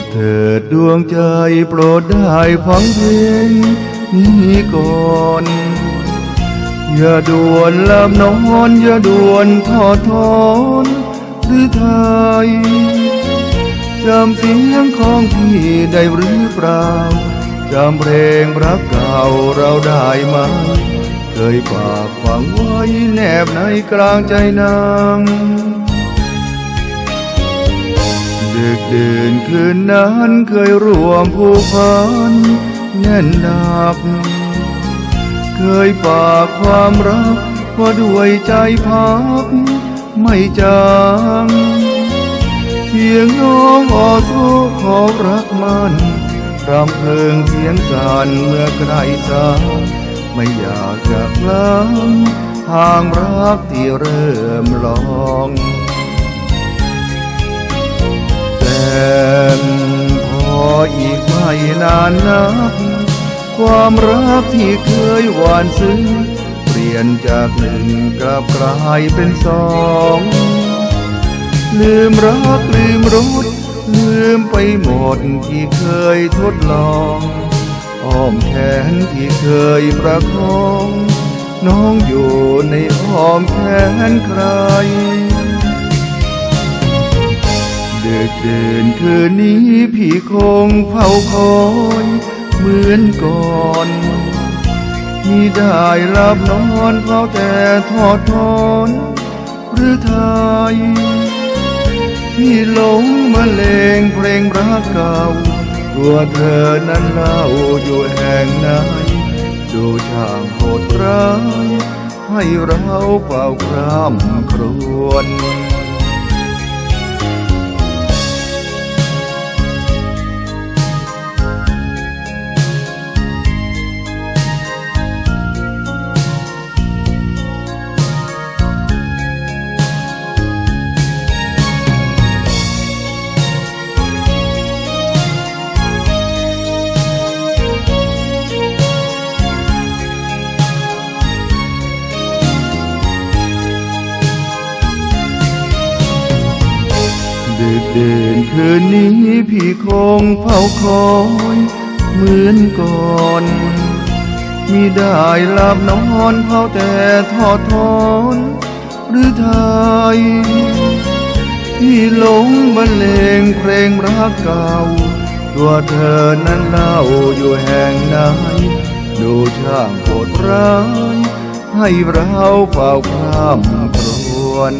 ดเถิดดวงใจโปรดได้ฟังเพลงนี้ก่อนอย่าด่วนลำนอนอย่าด่วนทอดทอนหรือไทยจำเสียงของพี่ได้หรือเปล่าจำเพลงรักเก่าเราได้ไหมเคยฝากฝังไว้แนบในกลางใจนาง ดึกดื่นคืนนั้นเคยร่วมผูกพันแน่นหนัก เคยฝากความรักว่าด้วยใจพักไม่จางเสียงน้องออโซขอรักมันรำเพลิงเสียงสั่นเมื่อใครสาไม่อยากจะพลังทางรักที่เริ่มลอง ออีกไม่นานนัก ความรักที่เคยหวานซึ้ง เปลี่ยนจากหนึ่งกลับกลายเป็นสองลืมรักลืมรสลืมไปหมดที่เคยทดลองอ้อมแขนที่เคยประคอง น้องอยู่ในอ้อมแขนใคร ดึกดื่นคืนนี้พี่คงเฝ้าคอยเหมือนก่อนมีได้หลับนอนเฝ้าแต่ทอดทอนหรือไทยพี่หลงมาเลงเพลงรักเก่า ตัวเธอนั้นเล่าอยู่แห่งไหนดูช่างโหดร้ายให้เราเฝ้าคร่ำครวญ ดึกดื่นคืนนี้พี่คงเฝ้าคอยเหมือนก่อนมีได้หลับนอนเฝ้าแต่ทอดทอนหรือไทยพี่หลงบรรเลงเพลงรักเก่า ตัวเธอนั้นเล่าอยู่แห่งไหนดูช่างโหดร้ายให้เราเฝ้าคร่ำครวญ